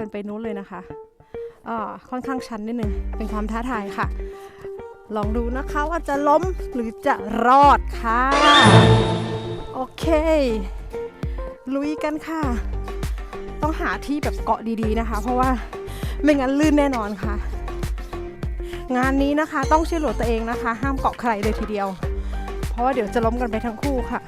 ดินไปนู้นเลยนะคะอ่าค่อนข้างชันนิดนึงเป็นความท้าทายค่ะ ลองดูนะคะว่าจะล้มหรือจะรอดค่ะ โอเค ลุยกันค่ะ ต้องหาที่แบบเกาะดีๆนะคะ เพราะว่าไม่งั้นลื่นแน่นอนค่ะ งานนี้นะคะต้องช่วยเหลือตัวเองนะคะ ห้ามเกาะใครเลยทีเดียว เพราะว่าเดี๋ยวจะล้มกันไปทั้งคู่ค่ะ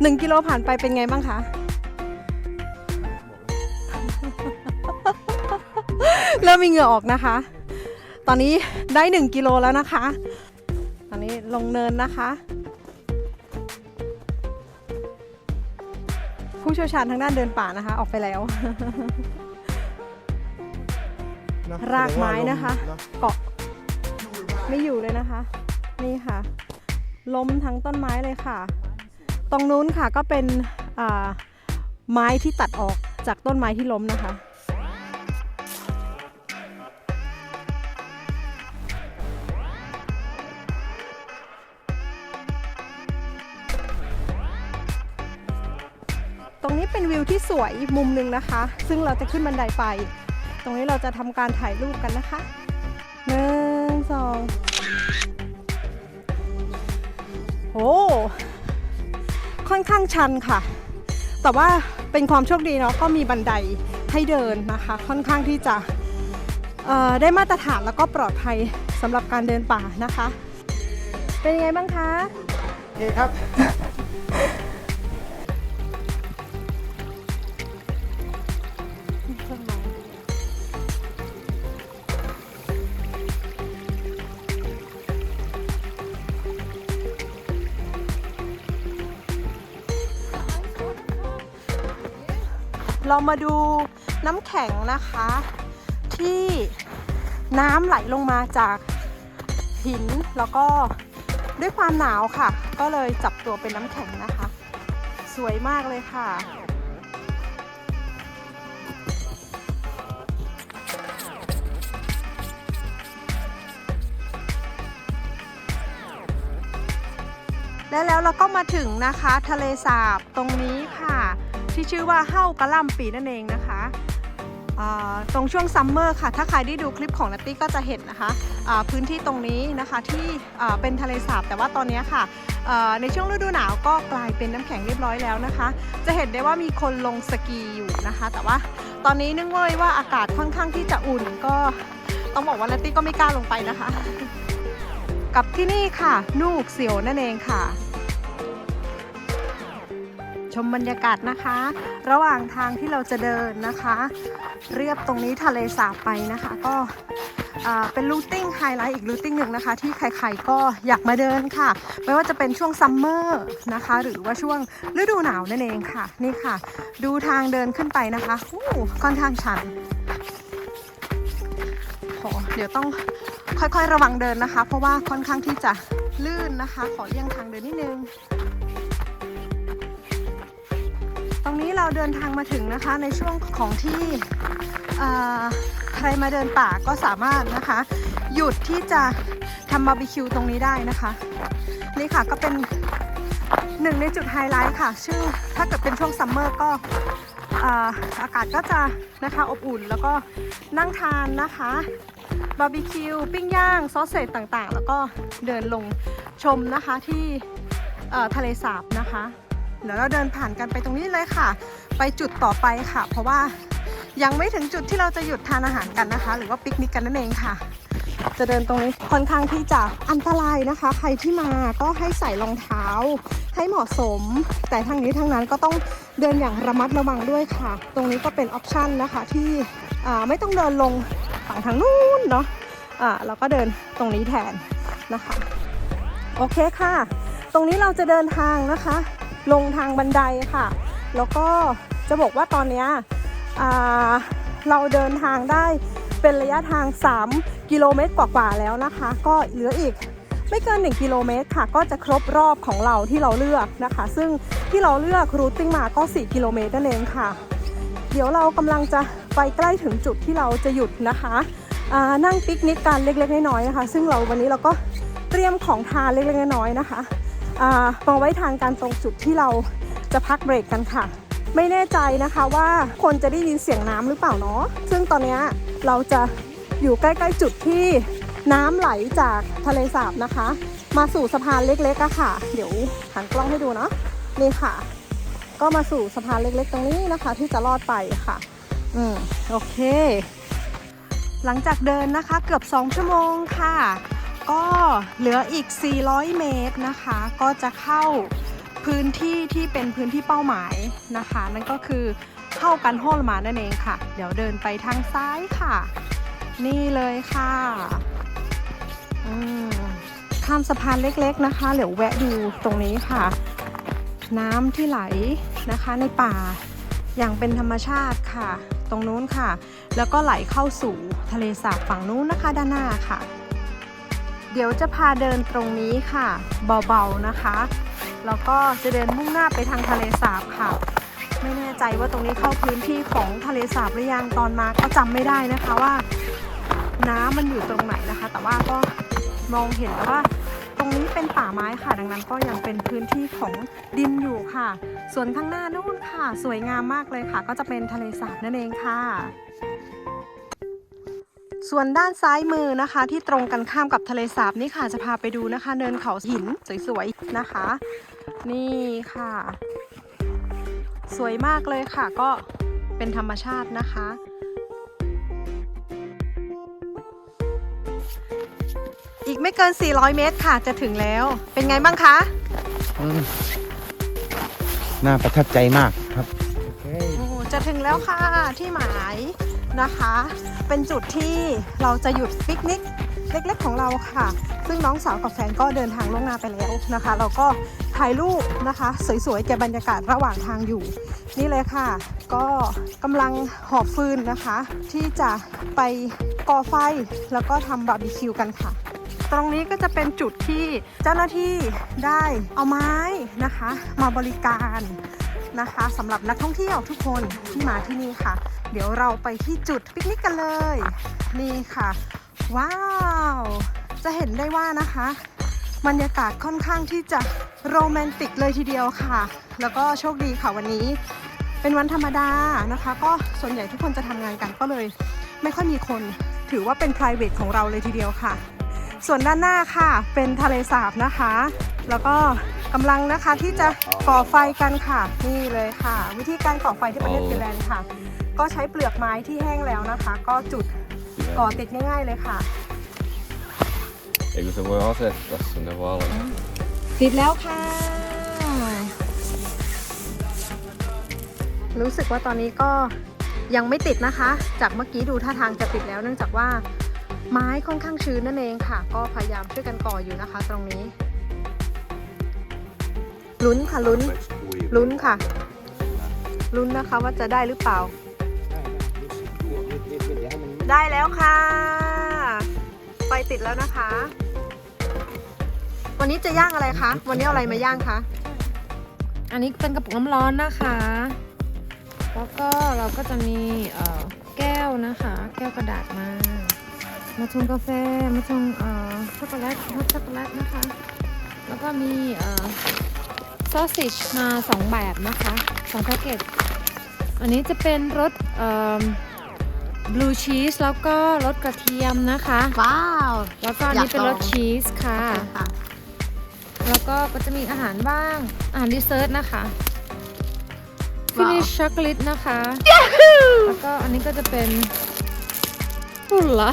หนึ่งกิโลผ่านไปเป็นไงบ้างคะ เริ่มมีเหงื่อออกนะคะ ตอนนี้ได้ 1 กิโลแล้วนะคะ ตอนนี้ลงเนินนะคะ ผู้เชี่ยวชาญทางด้านเดินป่านะคะ ออกไปแล้วนะรากไม้นะคะแสดงว่าลมเกาะไม่อยู่เลยนะคะ นี่ค่ะ ล้มทั้งต้นไม้เลยค่ะ ตรงนู้นค่ะก็เป็นอ่าไม้ที่ตัดออกจากต้นไม้ที่ล้มนะคะ เป็นวิวที่สวยมุมหนึ่งนะคะ ซึ่งเราจะขึ้นบันไดไป ตรงนี้เราจะทำการถ่ายรูปกันนะคะหนึ่งสองโอ้ค่อนข้างชันค่ะ แต่ว่าเป็นความโชคดีเนาะก็มีบันไดให้เดินนะคะ ค่อนข้างที่จะได้มาตรฐานแล้วก็ปลอดภัยสำหรับการเดินป่านะคะ เป็นยังไงบ้างคะโอเคครับ เรามาดูน้ำแข็งนะคะ ที่น้ำไหลลงมาจากหินแล้วก็ด้วยความหนาวค่ะ ก็เลยจับตัวเป็นน้ำแข็งนะคะ สวยมากเลยค่ะและแล้วเราก็มาถึงนะคะ ทะเลสาบตรงนี้ค่ะ ที่ชื่อว่าเฮ้ากะล่ำปีนั่นเองนะคะตรงช่วงซัมเมอร์ค่ะ ถ้าใครได้ดูคลิปของนัตตี้ก็จะเห็นนะคะอ่าพื้นที่ตรงนี้นะคะที่เป็นทะเลสาบ แต่ว่าตอนนี้ค่ะในช่วงฤดูหนาวก็กลายเป็นน้ำแข็งเรียบร้อยแล้วนะคะ จะเห็นได้ว่ามีคนลงสกีอยู่นะคะ แต่ว่าตอนนี้เนื่องเลยว่าอากาศค่อนข้างที่จะอุ่นก็ต้องบอกว่านัตตี้ก็ไม่กล้าลงไปนะคะ กับที่นี่ค่ะ นูกเสียวนั่นเองค่ะ ชมบรรยากาศนะคะ ระหว่างทางที่เราจะเดินนะคะ เรียบตรงนี้ทะเลสาบไปนะคะ ก็เป็นรูทติ้งไฮไลท์อีกรูทติ้งหนึ่งนะคะ ที่ใครๆก็อยากมาเดินค่ะ ไม่ว่าจะเป็นช่วงซัมเมอร์นะคะ หรือว่าช่วงฤดูหนาวนั่นเองค่ะ นี่ค่ะ ดูทางเดินขึ้นไปนะคะอู้ค่อนข้างชันโหเดี๋ยวต้องค่อยๆระวังเดินนะคะ เพราะว่าค่อนข้างที่จะลื่นนะคะ ขอเลี่ยงทางเดินนิดนึง ตรงนี้เราเดินทางมาถึงนะคะในช่วงของที่ใครมาเดินป่าก็สามารถนะคะ หยุดที่จะทำบาร์บีคิวตรงนี้ได้นะคะ นี่ค่ะก็เป็นหนึ่งในจุดไฮไลท์ค่ะซึ่งถ้าเกิดเป็นช่วงซัมเมอร์ก็อากาศก็จะนะคะอบอุ่นแล้วก็นั่งทานนะคะบาร์บีคิวปิ้งย่างซอสเศษต่างๆ แล้วก็เดินลงชมนะคะที่ทะเลสาบนะคะ เดี๋ยวเราเดินผ่านกันไปตรงนี้เลยค่ะ ไปจุดต่อไปค่ะ เพราะว่ายังไม่ถึงจุดที่เราจะหยุดทานอาหารกันนะคะ หรือว่าปิกนิกกันนั่นเองค่ะ จะเดินตรงนี้ค่อนข้างที่จะอันตรายนะคะ ใครที่มาก็ให้ใส่รองเท้า ให้เหมาะสม แต่ทั้งนี้ทั้งนั้นก็ต้องเดินอย่างระมัดระวังด้วยค่ะ ตรงนี้ก็เป็นออปชันนะคะที่ไม่ต้องเดินลงฝั่งทางนู้นเนาะอ่าเราก็เดินตรงนี้แทนนะคะ โอเคค่ะ ตรงนี้เราจะเดินทางนะคะ ลงทางบันไดค่ะ แล้วก็จะบอกว่าตอนนี้เราเดินทางได้เป็นระยะทาง 3 กิโลเมตรกว่าๆแล้วนะคะ ก็เหลืออีกไม่เกิน 1 กิโลเมตรค่ะ ก็จะครบรอบของเราที่เราเลือกนะคะ ซึ่งที่เราเลือกรูทติ้งมาก็ 4 กิโลเมตรนั่นเองค่ะ เดี๋ยวเรากำลังจะไปใกล้ถึงจุดที่เราจะหยุดนะคะนั่งปิกนิกกันเล็กๆน้อยๆนะคะ ซึ่งเราวันนี้เราก็เตรียมของทานเล็กๆน้อยๆนะคะ มาไว้ทานกันตรงจุดที่เราจะพักเบรกกันค่ะ ไม่แน่ใจนะคะว่าคนจะได้ยินเสียงน้ำหรือเปล่าเนาะซึ่งตอนนี้เราจะอยู่ใกล้ๆจุดที่น้ำไหลจากทะเลสาบนะคะ มาสู่สะพานเล็กๆอะค่ะ เดี๋ยวหันกล้องให้ดูเนาะนี่ค่ะ ก็มาสู่สะพานเล็กๆ ตรงนี้นะคะ ที่จะลอดไปค่ะ อืมโอเค หลังจากเดินนะคะเกือบ 2 ชั่วโมงค่ะ ก็เหลืออีก 400 เมตรนะคะ ก็จะเข้าพื้นที่ที่เป็นพื้นที่เป้าหมายนะคะ นั่นก็คือเข้ากันโฮลมานั่นเองค่ะ เดี๋ยวเดินไปทางซ้ายค่ะ นี่เลยค่ะข้ามสะพานเล็กๆนะคะเดี๋ยวแวะดูตรงนี้ค่ะ น้ำที่ไหลนะคะในป่าอย่างเป็นธรรมชาติค่ะ ตรงนู้นค่ะ แล้วก็ไหลเข้าสู่ทะเลสาบฝั่งนู้นนะคะด้านหน้าค่ะ เดี๋ยวจะพาเดินตรงนี้ค่ะเบาๆนะคะ แล้วก็จะเดินมุ่งหน้าไปทางทะเลสาบค่ะ ไม่แน่ใจว่าตรงนี้เข้าพื้นที่ของทะเลสาบหรือยังตอนมาก็จำไม่ได้นะคะว่า น้ำมันอยู่ตรงไหนนะคะ แต่ว่าก็มองเห็นว่าตรงนี้เป็นป่าไม้ค่ะ ดังนั้นก็ยังเป็นพื้นที่ของดินอยู่ค่ะ ส่วนข้างหน้านู่นค่ะ สวยงามมากเลยค่ะ ก็จะเป็นทะเลสาบนั่นเองค่ะ ส่วนด้านซ้ายมือนะคะ ที่ตรงกันข้ามกับทะเลสาบนี่ค่ะจะพาไปดูนะคะ เนินเขาหินสวยๆนะคะ นี่ค่ะ สวยมากเลยค่ะก็เป็นธรรมชาตินะคะอีกไม่เกิน 400 เมตรค่ะ จะถึงแล้ว เป็นไงบ้างคะอืมน่าประทับใจมากครับ โอเคโอ้โหจะถึงแล้วค่ะ ที่หมาย นะคะ เป็นจุดที่เราจะหยุดปิกนิกเล็กๆของเราค่ะ ซึ่งน้องสาวกับแฟนก็เดินทางล่วงหน้าไปแล้วนะคะ เราก็ถ่ายรูปนะคะ สวยๆเก็บบรรยากาศระหว่างทางอยู่ นี่เลยค่ะ ก็กำลังหอบฟืนนะคะ ที่จะไปก่อไฟแล้วก็ทำบาร์บีคิวกันค่ะตรงนี้ก็จะเป็นจุดที่เจ้าหน้าที่ได้เอาไม้นะคะ มาบริการนะคะสำหรับนักท่องเที่ยวทุกคนที่มาที่นี่ค่ะ เดี๋ยวเราไปที่จุดปิกนิกกันเลย นี่ค่ะ ว้าว จะเห็นได้ว่านะคะบรรยากาศค่อนข้างที่จะโรแมนติกเลยทีเดียวค่ะ แล้วก็โชคดีค่ะวันนี้ เป็นวันธรรมดานะคะ ก็ส่วนใหญ่ทุกคนจะทำงานกันก็เลย ไม่ค่อยมีคนถือว่าเป็น p r i v a t ของเราเลยทีเดียวค่ะ ส่วนด้านหน้าค่ะ เป็นทะเลสาบนะคะ แล้วก็กำลังนะคะที่จะก่อไฟกันค่ะ นี่เลยค่ะ วิธีการก่อไฟที่ประเทศฟินแลนด์ค่ะ ก็ใช้เปลือกไม้ที่แห้งแล้วนะคะ ก็จุดก่อติดง่ายๆเลยค่ะ Eikö se voi asettaa sinne valon? ติดแล้วค่ะ รู้สึกว่าตอนนี้ก็ยังไม่ติดนะคะ จากเมื่อกี้ดูท่าทางจะติดแล้ว เนื่องจากว่าไม้ค่อนข้างชื้นนั่นเองค่ะ ก็พยายามช่วยกันก่ออยู่นะคะ ตรงนี้ ลุ้นค่ะลุ้น ลุ้นค่ะ ลุ้นนะคะว่าจะได้หรือเปล่า ได้แล้วค่ะ ไฟติดแล้วนะคะ วันนี้จะย่างอะไรคะ วันนี้เอาอะไรมาย่างคะ อันนี้เป็นกระปุกน้ำร้อนนะคะ แล้วก็เราก็จะมีแก้วนะคะ แก้วกระดาษมา มาชงกาแฟ มาชงช็อกโกแลตฮอตช็อกโกแลตนะคะ แล้วก็มีซอสซิชมาสองแบบนะคะสองแพ็กเกจ อันนี้จะเป็นรส บลูชีสแล้วก็รสกระเทียมนะคะ ว้าว แล้วก็อันนี้เป็นรสชีสค่ะค่ะแล้วก็ก็จะมีอาหารบ้าง อาหารดีเซอร์ตนะคะฟิว้าวนิชช็อกโกแลตนะคะ แล้วก็อันนี้ก็จะเป็นหุ่นละ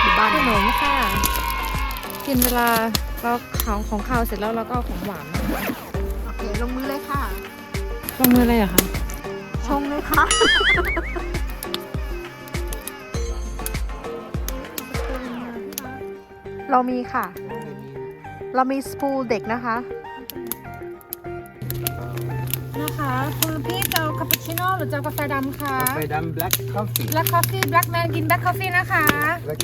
อยู่บ้านขนมค่ะ กินเวลาเราของของข้าวเสร็จแล้วเราก็เอาของหวานมาโอเค ลงมือเลยค่ะ ลงมืออะไรอะคะชงเลยค่ะ เรามีค่ะ เรามีสปูลเด็กนะคะ นะคะคุณพี่จะเอาคาปูชิโน่หรือจะเอากาแฟดำคะไปดำ black coffee Black Coffee Black Man กิน Black Coffee นะคะ black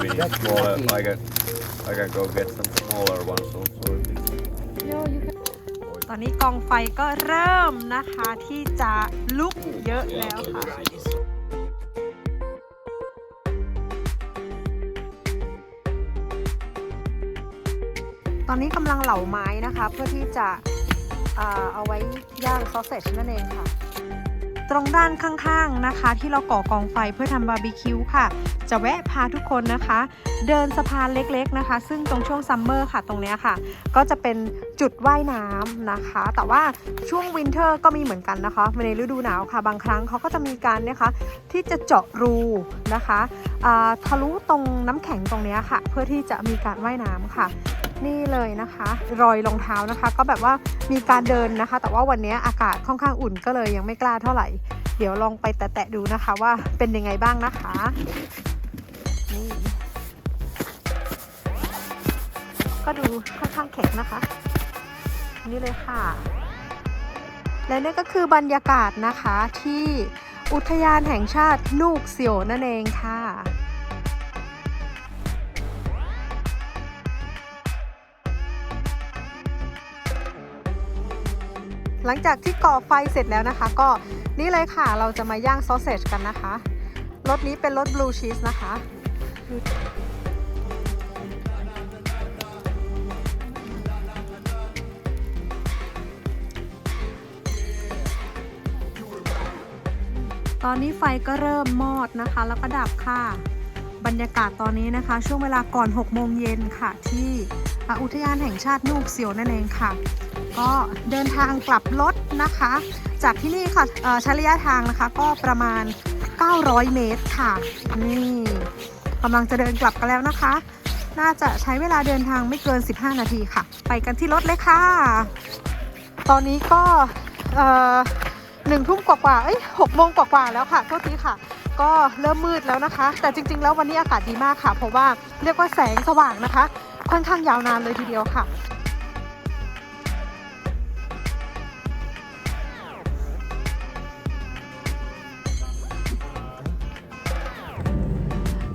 We need black smaller. coffee I can, I can go get some smaller ones also. if it's- โยยูตอนนี้กองไฟก็เริ่มนะคะที่จะลุกเยอะแล้วค่ะ ตอนนี้กำลังเหลาไม้นะคะ เพื่อที่จะเอาไว้ย่างซอสเซจนั่นเองค่ะ ตรงด้านข้างๆนะคะ ที่เราก่อกองไฟเพื่อทำบาร์บีคิวค่ะ จะแวะพาทุกคนนะคะ เดินสะพานเล็กๆนะคะ ซึ่งตรงช่วงซัมเมอร์ค่ะตรงเนี้ยค่ะ ก็จะเป็นจุดว่ายน้ำนะคะ แต่ว่าช่วงวินเทอร์ก็มีเหมือนกันนะคะในฤดูหนาวค่ะบางครั้งเขาก็จะมีการนะคะที่จะเจาะรูนะคะทะลุตรงน้ำแข็งตรงเนี้ยค่ะ เพื่อที่จะมีการว่ายน้ำค่ะ นี่เลยนะคะ รอยรองเท้านะคะ ก็แบบว่ามีการเดินนะคะ แต่ว่าวันนี้อากาศค่อนข้างอุ่นก็เลยยังไม่กล้าเท่าไหร่ เดี๋ยวลองไปแตะๆดูนะคะว่าเป็นยังไงบ้างนะคะนี่ก็ดูค่อนข้างแข็งนะคะ นี่เลยค่ะ และนี่ก็คือบรรยากาศนะคะที่อุทยานแห่งชาตินูกเซียวนั่นเองค่ะ หลังจากที่ก่อไฟเสร็จแล้วนะคะ ก็นี่เลยค่ะเราจะมาย่างซอสเซจกันนะคะรสนี้เป็นรสบลูชีสนะคะตอนนี้ไฟก็เริ่มมอดนะคะ แล้วก็ดับค่ะ บรรยากาศตอนนี้นะคะ ช่วงเวลาก่อน 6 โมงเย็นค่ะ ที่อุทยานแห่งชาตินูกเซียวนั่นเองค่ะ ก็เดินทางกลับรถนะคะ จากที่นี่ค่ะเอ่อใช้ระยะทางนะคะก็ประมาณ 900 เมตรค่ะ นี่กำลังจะเดินกลับกันแล้วนะคะ น่าจะใช้เวลาเดินทางไม่เกิน 15 นาทีค่ะ ไปกันที่รถเลยค่ะ ตอนนี้ก็เอ่อหนึ่งทุ่มกว่าๆเอ้ยหกโมงกว่าๆแล้วค่ะโทษทีค่ะ ก็เริ่มมืดแล้วนะคะ แต่จริง ๆ แล้ววันนี้อากาศดีมากค่ะ เพราะว่าเรียกว่าแสงสว่างนะคะ ค่อนข้างยาวนานเลยทีเดียวค่ะ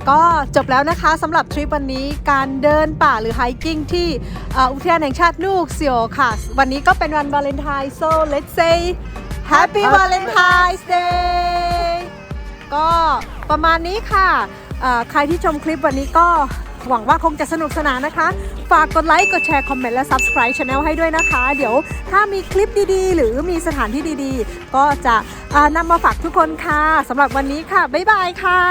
ก็จบแล้วนะคะสำหรับทริปวันนี้การเดินป่าหรือไฮกิ้งที่เอ่ออุทยานแห่งชาตินูกเซียวค่ะ วันนี้ก็เป็นวันวาเลนไทน์ so let's say happy Valentine's Day ก็ประมาณนี้ค่ะเอ่อใครที่ชมคลิปวันนี้ก็หวังว่าคงจะสนุกสนานนะคะ ฝากกดไลค์ กดแชร์ คอมเมนต์ และ Subscribe Channel ให้ด้วยนะคะ เดี๋ยวถ้ามีคลิปดีๆ หรือมีสถานที่ดีๆ ก็จะอ่านำมาฝากทุกคนค่ะสำหรับวันนี้ค่ะ บ๊ายบายค่ะ